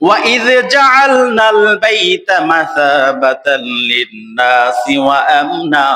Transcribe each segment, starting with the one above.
وإذ جعلنا البيت مثابة للناس وأمنا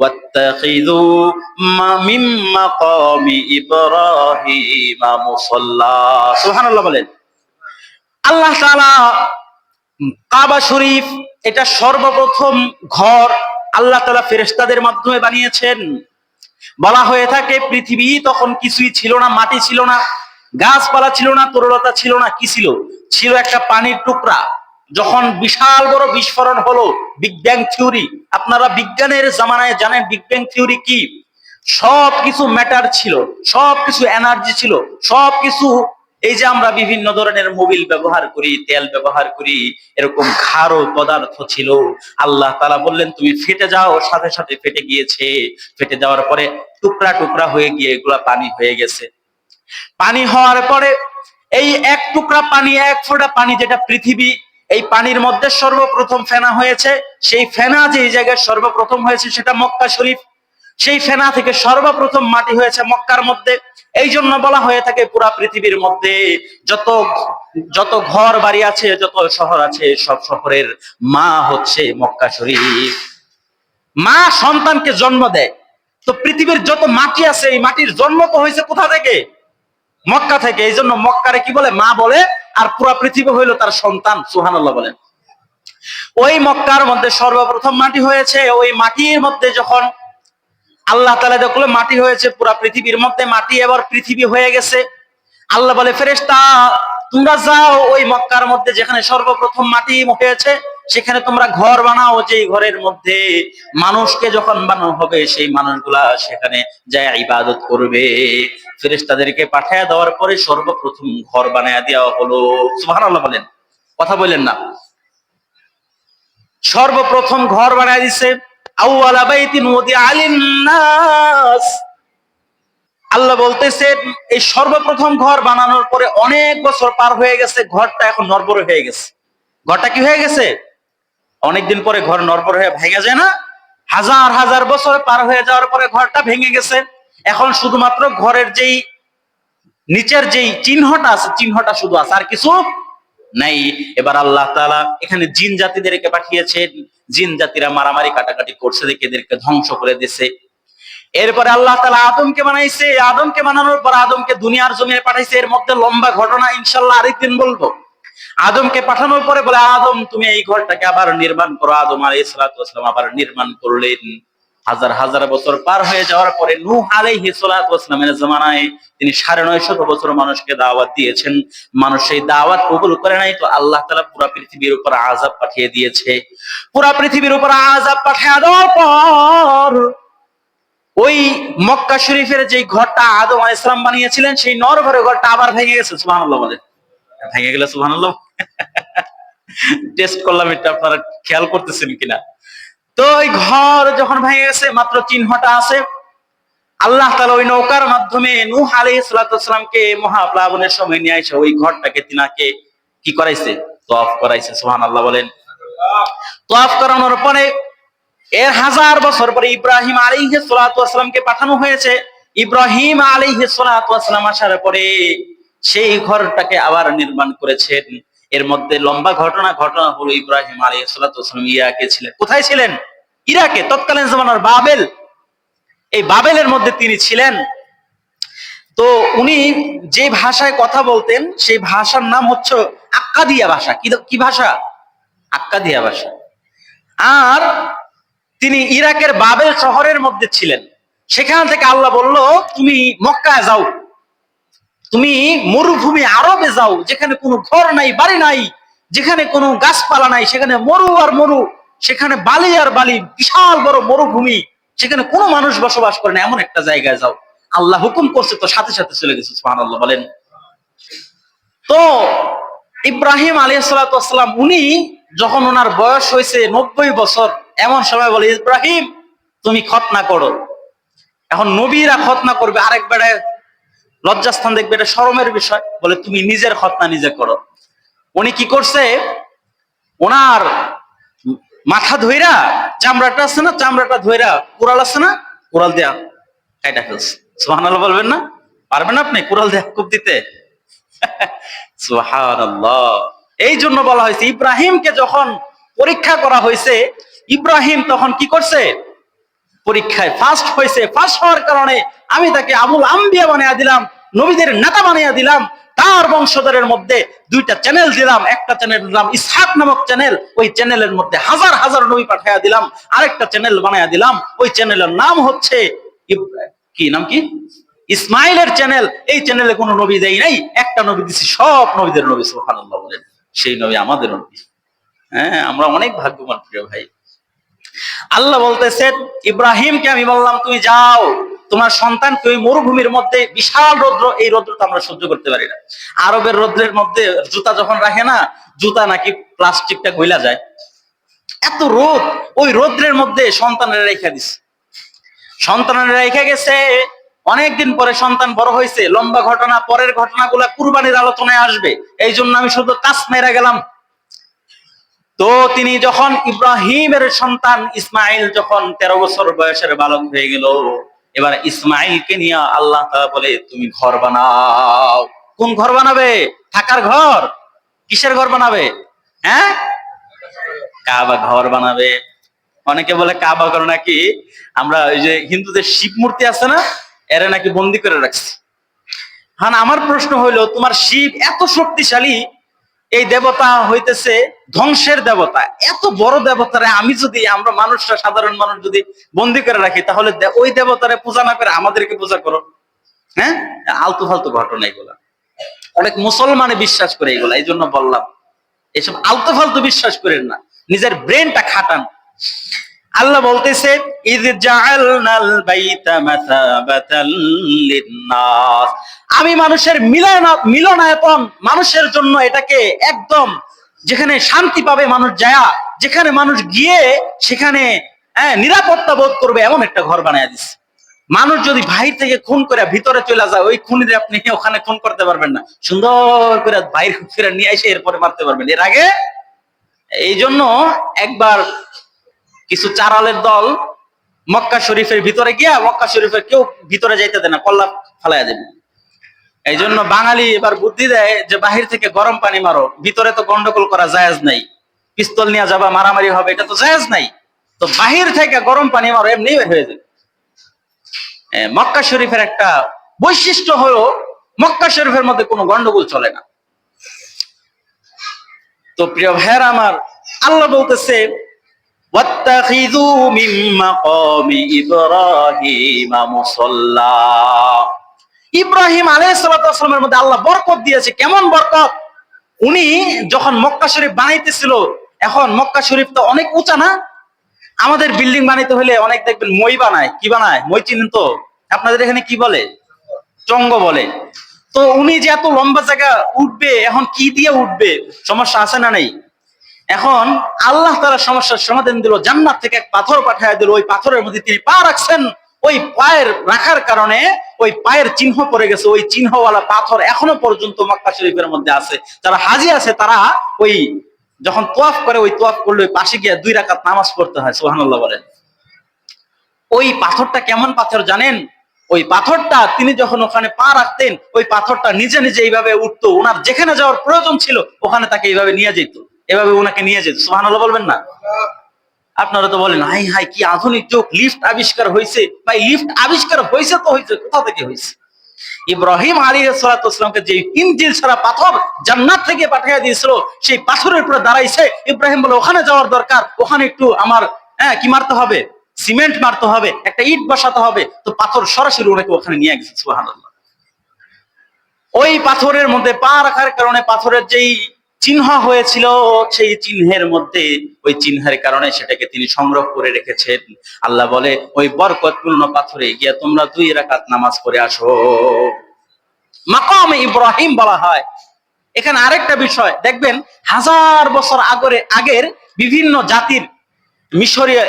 واتخذوا ما- من مقام إبراهيم مصلى سبحان الله বলেন আল্লাহ তাআলা কাবা শরীফ এটা সর্বপ্রথম ঘর আল্লাহ তাআলা ফেরেশতাদের মাধ্যমে বানিয়েছেন বলা হয়ে থাকে পৃথিবী তখন কিছুই ছিল না মাটি ছিল না গাছপালা ছিল না, তরলতা ছিল না, কি ছিল? ছিল একটা পানির টুকরা। যখন বিশাল বড় বিস্ফোরণ হলো বিগ ব্যাং থিওরি আপনারা বিজ্ঞানের জামানায় জানেন বিগ ব্যাং থিওরি কি? সব কিছু ম্যাটার ছিল সব কিছু এনার্জি ছিল সব কিছু এই যে আমরা বিভিন্ন ধরনের মোবিল ব্যবহার করি, তেল ব্যবহার করি, এরকম খারো পদার্থ ছিল। আল্লাহ তালা বললেন, তুমি ফেটে যাও, সাথে সাথে ফেটে গিয়েছে। ফেটে যাওয়ার পরে টুকরা টুকরা হয়ে গিয়ে এগুলা পানি হয়ে গেছে। পানি হওয়ার পরে এই এক টুকরা পানি, এক ফোঁটা পানি যেটা পৃথিবী, এই পানির মধ্যে সর্বপ্রথম ফেনা হয়েছে। সেই ফেনা যে জায়গায় সর্বপ্রথম হয়েছে সেটা মক্কা শরীফ। সেই ফেনা থেকে সর্বপ্রথম মাটি হয়েছে মক্কার মধ্যে। এই জন্য বলা হয়ে থাকে পুরা পৃথিবীর মধ্যে যত যত ঘর বাড়ি আছে, যত শহর আছে, সব শহরের মা হচ্ছে মক্কা শরীফ। মা সন্তানকে জন্ম দেয়। তো পৃথিবীর যত মাটি আছে, এই মাটির জন্ম তো হয়েছে কোথা থেকে? মক্কা থেকে, এই জন্য মক্কারে কি বলে? মা বলে, আর পুরা পৃথিবী হইল তার সন্তান সুহানাল্লাহ বলেন ওই মক্কার মধ্যে সর্বপ্রথম মাটি হয়েছে, ওই মাটির মধ্যে যখন আল্লাহ তালা দেখল মাটি হয়েছে পুরা পৃথিবীর মধ্যে, মাটি এবার পৃথিবী হয়ে গেছে। আল্লাহ বলে, ফেরেশতা, তোমরা যাও ওই মক্কার মধ্যে যেখানে সর্বপ্রথম মাটি হয়েছে সেখানে তোমরা ঘর বানাও যে ঘরের মধ্যে। মানুষকে যখন বানানো হবে, সেই মানুষগুলা সেখানে যায় ইবাদত করবে। ফেরেশতাদেরকে পাঠায় দেওয়ার পরে সর্বপ্রথম ঘর বানায় দেওয়া হলো। সুবহানাল্লাহ বলেন। কথা বললেন না। সর্বপ্রথম ঘর বানায় দিছে আল্লাহ বলতেছেন এই সর্বপ্রথম ঘর বানানোর পরে অনেক বছর পার হয়ে গেছে, ঘরটা এখন নরবর হয়ে গেছে। ঘরটা কি হয়ে গেছে? অনেকদিন পরে ঘর নরবর হয়ে ভেঙে যায় না? হাজার হাজার বছর পার হয়ে যাওয়ার পরে ঘরটা ভেঙে গেছে। এখন শুধুমাত্র ঘরের যেই নিচের যেই চিহ্নটা আছে, চিহ্নটা শুধু আছে, আর কিছু নাই। এবার আল্লাহ তাআলা এখানে জিন জাতিদেরকে পাঠিয়েছেন জিন জাতিরা মারামারি কাটাকাটি করছে, দেখে এদেরকে ধ্বংস করে দিয়েছে এরপরে আল্লাহ তালা আদমকে বানাইছে। আদমকে বানানোর পর আদমকে দুনিয়ার জমিনে পাঠাইছে। এর মধ্যে লম্বা ঘটনা ইনশাল্লাহ আরেকদিন বলব। আদমকে পাঠানোর পরে বলে, আদম, তুমি এই ঘরটাকে আবার নির্মাণ করো। আদম আলাই সালাতাম আবার নির্মাণ করলেন। হাজার হাজার বছর পার হয়ে যাওয়ার পরে নূহ আলাইহি সালাতামের জমানায় তিনি সাড়ে নয় শত বছর মানুষকে দাওয়াত দিয়েছেন। মানুষ সেই দাওয়াত কবুল করে নাই, তো আল্লাহ তালা পুরা পৃথিবীর উপর আজাব পাঠিয়ে দিয়েছে। পুরা পৃথিবীর উপর আজাব পাঠিয়ে দেওয়ার পর ওই মক্কা শরীফের যে ঘরটা আদম আলাইহিস সালাম বানিয়েছিলেন, সেই নর ঘরে ঘরটা আবার ভেঙে গেছে, সুবহানাল্লাহ বলে। ভেঙে গেলে সুবহানাল্লাহ? টেস্ট করলাম, এটা আপনারা খেয়াল করতেছেন কিনা? তো ওই ঘর যখন ভেঙে গেছে, মাত্র চিহ্নটা আছে। আল্লাহ তালা ওই নৌকার মাধ্যমে নূহ আলাইহিস সালামকে মহাপ্লাবনের সময় নিয়ে এসে ওই ঘরটাকে তিনাকে কি করাইছে? তফ করাইছে, সুবহানাল্লাহ বলেন। তফ করানোর পরে এর হাজার বছর পরে ইব্রাহিম আলী সালাতামকে পাঠানো হয়েছে। ইব্রাহিম আলাইহি সালাতাম আসার পরে সেই ঘরটাকে আবার নির্মাণ করেছেন। এর মধ্যে লম্বা ঘটনা ঘটনা হলো ইব্রাহিম আলাইহি সালাতাম ইরাকে ছিলেন। কোথায় ছিলেন? ইরাকে, তৎকালীন জমানার বাবেল। এই বাবেলের মধ্যে তিনি ছিলেন। তো উনি যে ভাষায় কথা বলতেন, সেই ভাষার নাম হচ্ছে আক্কাদিয়া ভাষা। কি ভাষা? আক্কাদিয়া ভাষা। আর তিনি ইরাকের বাবেল শহরের মধ্যে ছিলেন। সেখান থেকে আল্লাহ বলল, তুমি মক্কায় যাও। তুমি মরুভূমি আরবে যাও, যেখানে কোনো ঘর নাই, বাড়ি নাই, যেখানে কোনো গাছপালা নাই, সেখানে মরু আর মরু, সেখানে বালি আর বালি, বিশাল বড় মরুভূমি, সেখানে কোনো মানুষ বসবাস করে না, এমন একটা জায়গায় যাও। আল্লাহ হুকুম করছে তো সাথে সাথে চলে গেছে, সুবহানাল্লাহ, বলেন। তো ইব্রাহিম আলাইসালাম উনি যখন ওনার বয়স হয়েছে নব্বই বছর, এমন সময় বলে, ইব্রাহিম, তুমি খতনা করো। এখন নবীরা খতনা করবে, আরেক বেড়ায় লজ্জাস্থান দেখবে, এটা শরমের বিষয়। বলে, তুমি নিজের খতনা নিজে করো। উনি কি করছে? ওনার মাথা ধইরা, চামড়াটা আছে না, চামড়াটা ধইরা, কুড়াল আছে না, কুড়াল দেয়া কাইটা ফেলছে। সুহানাল্লাহ বলবেন না? পারবেন আপনি কুড়াল দেয়া খুব দিতে? এই জন্য বলা হয়েছে, ইব্রাহিমকে যখন পরীক্ষা করা হয়েছে, ইব্রাহিম তখন কি করছে? পরীক্ষায় ফার্স্ট হয়েছে ফার্স্ট হওয়ার কারণে আমি তাকে আমুল আম্বিয়া বানিয়ে দিলাম, নবীদের নেতা বানিয়ে দিলাম, তার বংশধরের মধ্যে দুইটা চ্যানেল দিলাম, একটা চ্যানেল দিলাম, ইসহাক নামক চ্যানেল ওই চ্যানেলের মধ্যে হাজার হাজার নবী পাঠাইয়া দিলাম, আরেকটা চ্যানেল বানাইয়া দিলাম, ওই চ্যানেলের নাম হচ্ছে কি নাম কি? ইসমাইলের চ্যানেল এই চ্যানেলে কোনো নবী দেই নাই, একটা নবী দিছি, সব নবীদের নবী, সুবহানাল্লাহ বলেন, সেই নবী আমাদের নবী। হ্যাঁ আমরা অনেক ভাগ্যবান প্রিয় ভাই। আল্লাহ বলতেছেন ইব্রাহিমকে আমি বললাম, তুমি যাও, তোমার সন্তানকে ওই মরুভূমির মধ্যে বিশাল রৌদ্র, এই রৌদ্র তো আমরা সহ্য করতে পারি না। আরবের রৌদ্রের মধ্যে জুতা যখন রাখে না, জুতা নাকি প্লাস্টিকটা গইলা যায়। এত রোদ, ওই রৌদ্রের মধ্যে সন্তানের রেখে দিছে। সন্তানের রেখে গেছে, অনেকদিন পরে সন্তান বড় হয়েছে লম্বা ঘটনা, পরের ঘটনাগুলা কুরবানির আলোচনায় আসবে। এই জন্য আমি শুধু কাজ মেরা গেলাম তো তিনি যখন ইব্রাহিমের সন্তান ইসমাইল যখন তেরো বছর বয়সের বালক হয়ে গেল, এবার ইসমাইলকে নিয়ে আল্লাহ বলে, তুমি ঘর বানাও। কোন ঘর বানাবে? থাকার ঘর? কিসের ঘর বানাবে? হ্যাঁ? কাবা ঘর বানাবে। অনেকে বলে কাবা ঘর নাকি আমরা ওই যে হিন্দুদের শিব মূর্তি আছে না, এরা নাকি বন্দি করে রাখছি। হ্যাঁ আমার প্রশ্ন হইল, তোমার শিব এত শক্তিশালী এই দেবতা হইতেছে ধ্বংসের দেবতা। এত বড় দেবতারে আমি যদি, আমরা মানুষরা, সাধারণ মানুষ যদি বন্দি করে রাখি, তাহলে ওই দেবতারে পূজা না করে আমাদেরকে পূজা করো। হ্যাঁ? আলতু ফালতু ঘটনা এগুলা। অনেক মুসলমানে বিশ্বাস করে এগুলা, এই জন্য বললাম। এসব আলতু ফালতু বিশ্বাস করেন না। নিজের ব্রেনটা খাটান। আল্লাহ বলতেছে আমি মানুষের মিলন মিলনায়তন মানুষের জন্য এটাকে একদম যেখানে শান্তি পাবে মানুষ যায়া, যেখানে মানুষ গিয়ে সেখানে হ্যাঁ নিরাপত্তা বোধ করবে এমন একটা ঘর বানায় দিচ্ছে মানুষ যদি বাহির থেকে খুন করে ভিতরে চলে যায়, ওই খুনিরে আপনি ওখানে খুন করতে পারবেন না। সুন্দর করে বাইরে ফিরে নিয়ে এসে এরপরে মারতে পারবেন। এর আগে এই জন্য একবার কিছু চারালের দল মক্কা শরীফের ভিতরে গিয়া মক্কা শরীফের কেউ ভিতরে যাইতে দেয় না, কল্লা ফালাইয়া দেবে। এই জন্য বাঙালি এবার বুদ্ধি দেয় যে বাহির থেকে গরম পানি মারো, ভিতরে তো গন্ডগোল করা জায়েজ নাই। পিস্তল নিয়ে যাবা, মারামারি হবে, এটা তো জায়েজ নাই। তো বাহির থেকে গরম পানি মারো এমনি বের হয়ে যাবে। মক্কা শরীফের একটা বৈশিষ্ট্য হলো, মক্কা শরীফের মধ্যে কোনো গন্ডগোল চলে না। তো প্রিয় ভাইয়ের আমার, আল্লাহ বলতেছে واتخذوا من مقام إبراهيم مصلى ইব্রাহিম আলাইহিসসালামের মধ্যে আল্লাহ বরকত দিয়েছে কেমন বরকত উনি যখন মক্কা শরীফ বানাইতেছিল এখন মক্কা শরীফ তো অনেক উঁচা না আমাদের বিল্ডিং বানাইতে হলে অনেক দেখবেন মই বানায় কি বানায় মই চিনেন তো আপনাদের এখানে কি বলে চঙ্গ বলে তো উনি যে এত লম্বা জায়গা উঠবে এখন কি দিয়ে উঠবে সমস্যা আছে না নেই এখন আল্লাহ তারা সমস্যার সমাধান দিল, জান্নাত থেকে এক পাথর পাঠায় দিল, ওই পাথরের মধ্যে তিনি পা রাখছেন, ওই পায়ের রাখার কারণে ওই পায়ের চিহ্ন পড়ে গেছে, ওই চিহ্নওয়ালা পাথর এখনও পর্যন্ত মক্কা শরীফের মধ্যে আছে। যারা হাজি আছে, তারা ওই যখন তোয়াফ করে, ওই তোয়াফ করলে ওই পাশে গিয়ে দুই রাকাত নামাজ পড়তে হয়, সুবহানাল্লাহ বলেন। ওই পাথরটা কেমন পাথর জানেন? ওই পাথরটা তিনি যখন ওখানে পা রাখতেন, ওই পাথরটা নিজে নিজে এইভাবে উঠতো, ওনার যেখানে যাওয়ার প্রয়োজন ছিল, ওখানে তাকে এইভাবে নিয়ে যেত এভাবে ওনাকে নিয়ে যেত। সুবহানাল্লাহ বলবেন না? আপনারা তো বলেন, হাই হাই, কি আধুনিক যুগ, লিফট আবিষ্কার হয়েছে। ভাই, লিফট আবিষ্কার হয়েছে তো হয়েছে, কোথা থেকে হয়েছে? ইব্রাহিম আলী সালাতামকে যে ইঞ্জিল ছাড়া পাথর জান্নাত থেকে পাঠিয়ে দিয়েছিল, সেই পাথরের উপরে দাঁড়াইছে। ইব্রাহিম বলে, ওখানে যাওয়ার দরকার, ওখানে একটু আমার হ্যাঁ কি মারতে হবে? সিমেন্ট মারতে হবে, একটা ইট বসাতে হবে। তো পাথর সরাসরি ওনাকে ওখানে নিয়ে গেছে, সুবহানাল্লাহ। ওই পাথরের মধ্যে পা রাখার কারণে পাথরের যেই চিহ্ন হয়েছিল সেই চিহ্নের মধ্যে। ওই চিহ্নের কারণে সেটাকে তিনি সংগ্রহ করে রেখেছেন। আল্লাহ বলে, ওই বরকতপূর্ণ পাথরে গিয়া তোমরা দুই রাকাত নামাজ পড়ে আসো। মাকামে ইব্রাহিম বলা হয়। এখানে আরেকটা বিষয়, দেখবেন হাজার বছর আগরে, আগের বিভিন্ন জাতির, মিশরীয়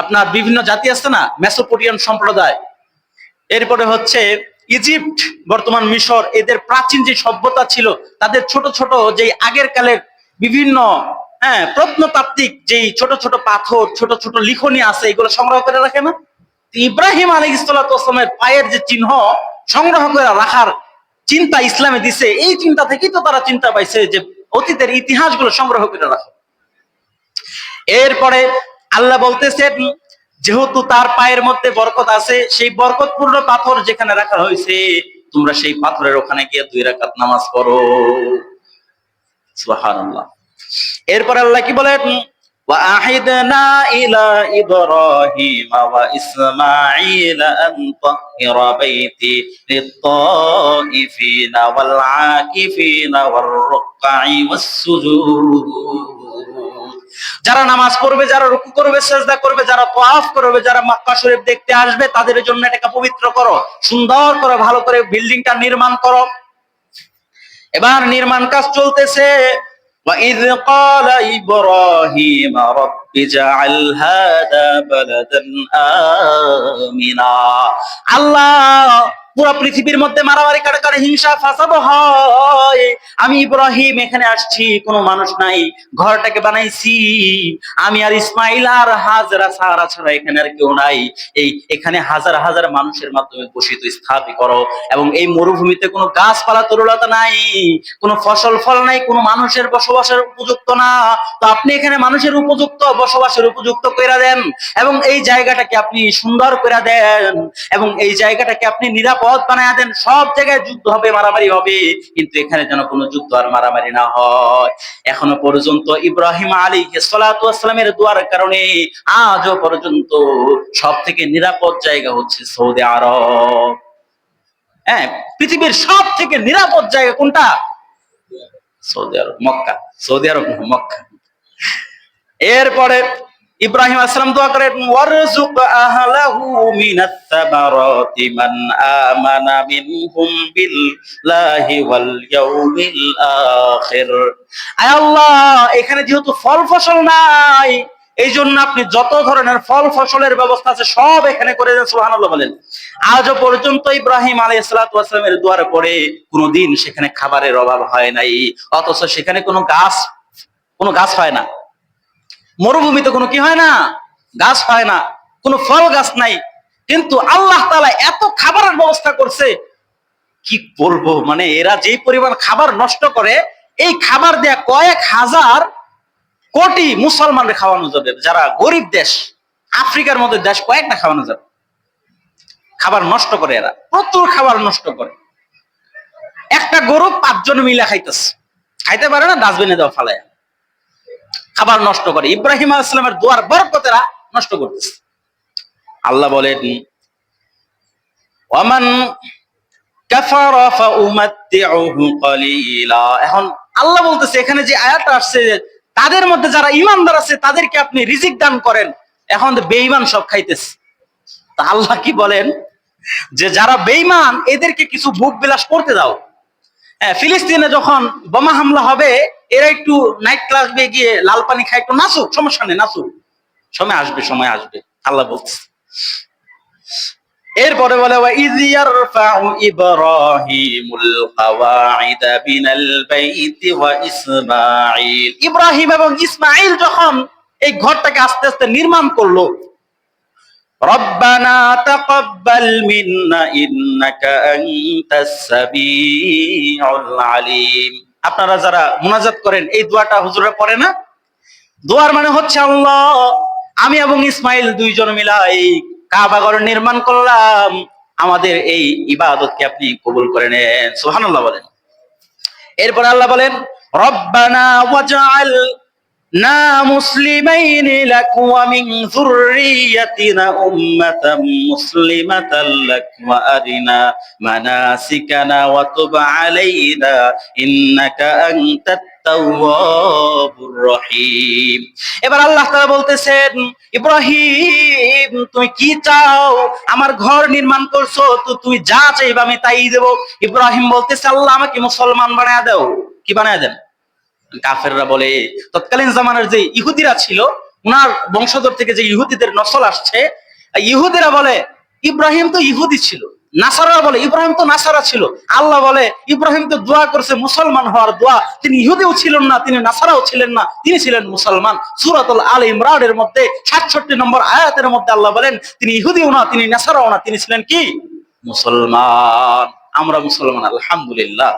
আপনার বিভিন্ন জাতি আছে না? মেসোপোটিয়ান সম্প্রদায়। এরপরে হচ্ছে ইজিপ্ট, বর্তমান মিশর, এদের প্রাচীন যে সভ্যতা ছিল, তাদের ছোট ছোট যে আগের কালের বিভিন্ন হ্যাঁ প্রত্নতাত্ত্বিক যেই ছোট ছোট পাথর, ছোট ছোট লিখনি আছে, এগুলো সংগ্রহ করে রাখে না? ইব্রাহিম আলী ইসলামের পায়ের যে চিহ্ন সংগ্রহ করে রাখার চিন্তা ইসলামে দিছে, এই চিন্তা থেকেই তো তারা চিন্তা পাইছে যে অতীতের ইতিহাসগুলো সংগ্রহ করে রাখো। এরপরে আল্লাহ বলতেছেন যেহেতু তার পায়ের মধ্যে বরকত আছে সেই বরকতপূর্ণ পাথর যেখানে রাখা হয়েছে তোমরা সেই পাথরের ওখানে গিয়ে দুই রাকাত নামাজ পড়ো সুবহানাল্লাহ এরপর আল্লাহ কি বলেন وأعدنا إلى إبراهيم وإسماعيل أن طهر بيتي للطائفين والعاكفين والركع والسجود যারা নামাজ পড়বে যারা রুকু করবে সেজদা করবে যারা তোয়াফ করবে যারা মক্কা শরীফ দেখতে আসবে তাদের জন্য এটাকে পবিত্র করো সুন্দর করে ভালো করে বিল্ডিংটা নির্মাণ করো এবার নির্মাণ কাজ চলতেছে وإذ قال إبراهيم رب اجعل هذا بلدا آمنا আল্লাহ পুরো পৃথিবীর মধ্যে মারামারি, কাটাকাটি, হিংসা ফাসাদ হয়। আমি ইব্রাহিম, এখানে আসছি, কোনো মানুষ নাই। ঘরটাকে বানাইছি। আমি আর ইসমাইল আর হাজারা, সাহারা ছাড়া এখানে আর কেউ নাই। এই এখানে হাজার হাজার মানুষের মাধ্যমে বসিত স্থাপিত করো। এবং এই মরুভূমিতে কোনো গাছপালা তরুলতা নাই, কোনো ফসল ফল নাই, কোনো মানুষের বসবাসের উপযুক্ত না। তো আপনি এখানে মানুষের উপযুক্ত, বসবাসের উপযুক্ত করে দেন। এবং এই জায়গাটাকে আপনি সুন্দর করে দেন। এবং এই জায়গাটাকে আপনি নিরাপদ বানায় দেন সব জায়গায় যুদ্ধ হবে, মারামারি হবে। কিন্তু এখানে যেন কোনো যুদ্ধ আর মারামারি না হয়। এখনও পর্যন্ত ইব্রাহিম আলী সালামের দোয়ার কারণে আজও পর্যন্ত সব থেকে নিরাপদ জায়গা হচ্ছে সৌদি আরব। হ্যাঁ পৃথিবীর সব থেকে নিরাপদ জায়গা কোনটা? Saudi Arab, Mecca. Saudi Arab Mecca. এরপরে ইব্রাহিম আসলাম দোয়া করেন ওয়ারজুক আহলাহু মিনাত তামারাতি মান আমানা মিনহুম বিল্লাহি ওয়াল ইয়াউমিল আখির। আয় আল্লাহ, এখানে যেহেতু ফল ফসল নাই এই জন্য আপনি যত ধরনের ফল ফসলের ব্যবস্থা আছে সব এখানে করে দেন, সুবহানাল্লাহ বলেন। আজও পর্যন্ত ইব্রাহিম আলাইহিস সালাতু ওয়াসালামের দোয়ার পরে কোনোদিন সেখানে খাবারের অভাব হয় নাই, অথচ সেখানে কোনো গাছ কোনো গাছ হয় না। মরুভূমিতে কোনো কি হয় না? গাছ হয় না। কোনো ফল গাছ নাই। কিন্তু আল্লাহ তালা এত খাবারের ব্যবস্থা করছে, কি বলব? মানে এরা যেই পরিমাণ খাবার নষ্ট করে, এই খাবার দেয়া কয়েক হাজার কোটি মুসলমানদের খাওয়ানো যাবে। যারা গরিব দেশ, আফ্রিকার মধ্যে দেশ, কয়েকটা খাওয়ানো যাবে। খাবার নষ্ট করে এরা। প্রচুর খাবার নষ্ট করে। একটা গরু পাঁচজন মিলে খাইতেছে। খাইতে পারে না, ডাস্টবিনে দেওয়া ফালায় খাবার নষ্ট করে। ইব্রাহিম আলাইহিস দোয়ার বরকতেরা নষ্ট করতেছে। আল্লাহ বলেন ক্বালিলা এখন আল্লাহ বলতেছে, এখানে যে আয়াতটা আসছে তাদের মধ্যে যারা ঈমানদার আছে, তাদেরকে আপনি রিজিক দান করেন। এখন তো বেঈমান সব খাইতেছে। তা আল্লাহ কি বলেন? যে যারা বেঈমান, এদেরকে কিছু ভোগ বিলাস করতে দাও। হ্যাঁ ফিলিস্তিনে যখন বোমা হামলা হবে এরা একটু নাইট ক্লাস বে গিয়ে লাল পানি খায়, একটু নাচুক, সমস্যা নেই, নাচুক। সময় আসবে সময় আসবে, আল্লাহ বলছে এরপরে বলে ইব্রাহিম এবং ইসমাইল যখন এই ঘরটাকে আস্তে আস্তে নির্মাণ করল, রব্বানা তিন আপনারা যারা মোনাজাত করেন, এই দোয়াটা হুজুরা পড়ে না? দোয়ার মানে হচ্ছে আল্লাহ, আমি এবং ইসমাইল দুইজন মিলা এই কাবাগর নির্মাণ করলাম। আমাদের এই ইবাদতকে আপনি কবুল করে নেন। সুবহানাল্লাহ বলেন। এরপর আল্লাহ বলেন, রব্বানা ওয়াজআল যুররিয়াতিনা উম্মাতাম মুসলিমাতাল লাক ওয়া আরিনা মানাসিকানা ওয়া তুব আলাইনা ইন্নাকা আনতাত তাওয়াবুর রহিম। এবার আল্লাহ তাআলা বলতেছেন, ইব্রাহিম, তুমি কি চাও? আমার ঘর নির্মাণ করছ, তো তুমি যা চাইবে আমি তাই দেব। ইব্রাহিম বলতেছে, আল্লাহ, আমাকে মুসলমান বানায় দাও। কি বানায় দেন? কাফেররা বলে, তৎকালীন জামানার যে ইহুদিরা ছিল, উনার বংশধর থেকে যে ইহুদিদের নসল আসছে ইহুদিরা বলে, ইব্রাহিম তো ইহুদি ছিল। নাসারা বলে, ইব্রাহিম তো নাসারা ছিল। আল্লাহ বলে, ইব্রাহিম তো দোয়া করছে, মুসলমান হওয়ার দোয়া। তিনি ইহুদিও ছিলেন না, তিনি নাসারাও ছিলেন না, তিনি ছিলেন মুসলমান। সুরাতুল আল ইমরানের মধ্যে সাতষট্টি নম্বর আয়াতের মধ্যে আল্লাহ বলেন, তিনি ইহুদিও না, তিনি নাসারাও না, তিনি ছিলেন কি? মুসলমান। আমরা মুসলমান, আলহামদুলিল্লাহ।